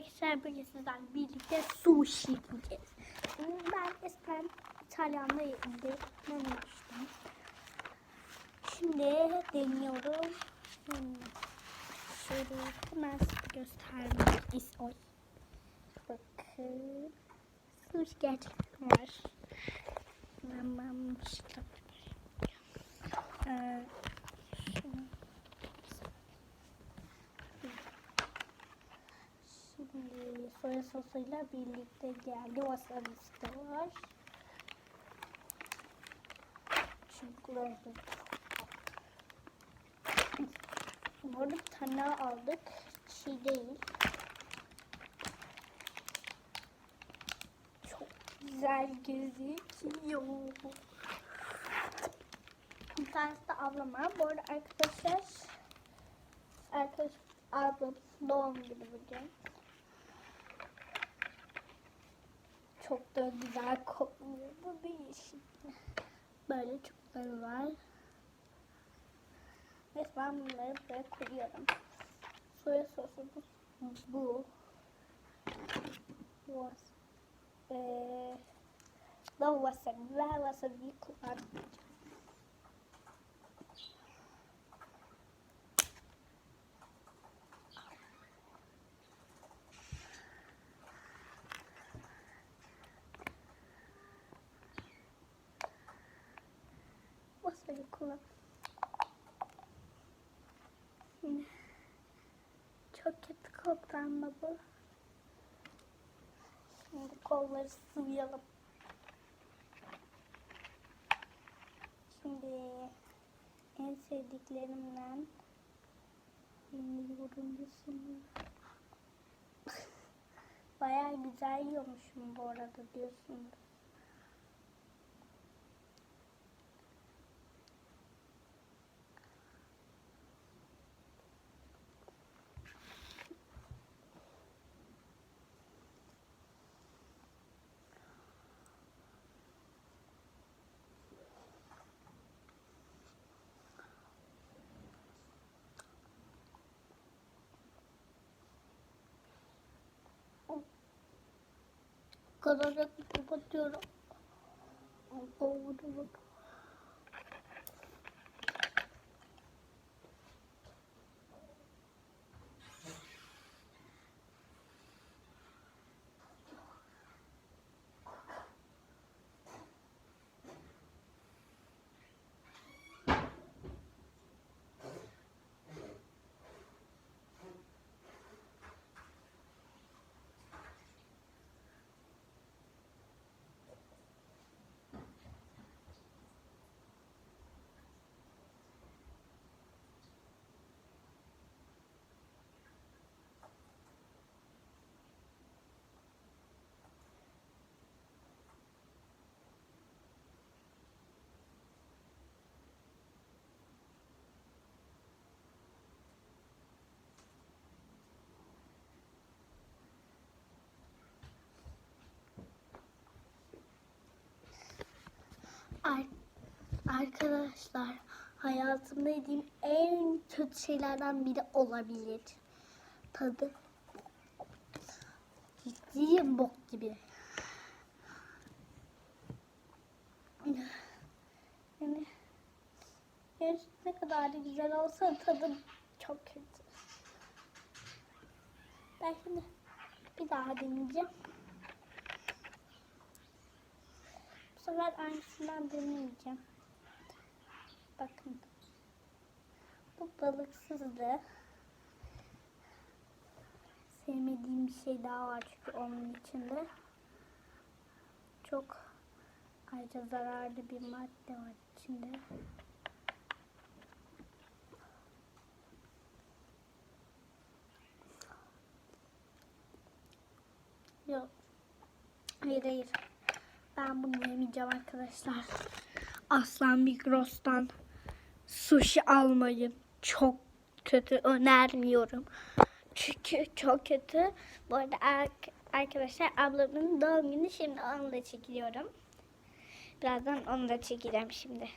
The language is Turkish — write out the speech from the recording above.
Arkadaşlar bugün sizlerle birlikte sushi yiyeceğiz. Ben eskiden İtalyan'da denemiştim. Şimdi deniyorum. Hmm. Şöyle hemen size göstermek istiyorum. Bakın. Sushi gerçekten var. Ben ben işte şunu- Şimdi soya sosuyla birlikte geldi. Wasabisi de var. Çubukları Bu arada tane aldık. Çiğ değil. Çok güzel gözüküyor. Bir tanesi de ablama. Bu arada arkadaşlar arkadaş ablam doğum günü bugün. Çok da güzel kokuyor. Bu değil şimdi. Böyle çubukları var. Ve ben bunları buraya koyuyorum. Soya sosu bu. Bu. Was. Eee. Da wasabi. Ve wasabi kullanmayacağım. Şimdi çok kötü koktu bu. Şimdi kolları sıvayalım. Şimdi en sevdiklerimden yiyorum diyorsun. Bayağı güzel yiyormuşum bu arada diyorsunuz. Kadar kapatıyorum. Oldu Arkadaşlar hayatımda yediğim en kötü şeylerden biri olabilir. Tadı ciddiyim bok gibi. Yani görüntüsü ne kadar da güzel olsa tadı çok kötü. Ben şimdi bir daha deneyeceğim. Bu sefer aynısından deneyeceğim. Bakın. Bu balıksızdı. Sevmediğim bir şey daha var çünkü onun içinde. Çok ayrıca zararlı bir madde var içinde. Yok. Hayır hayır. Ben bunu yemeyeceğim arkadaşlar. Aslan Migros'tan sushi almayın. Çok kötü önermiyorum. Çünkü çok kötü. Bu arada ar- arkadaşlar ablamın doğum günü şimdi onu da çekiliyorum. Birazdan onu da çekeceğim şimdi.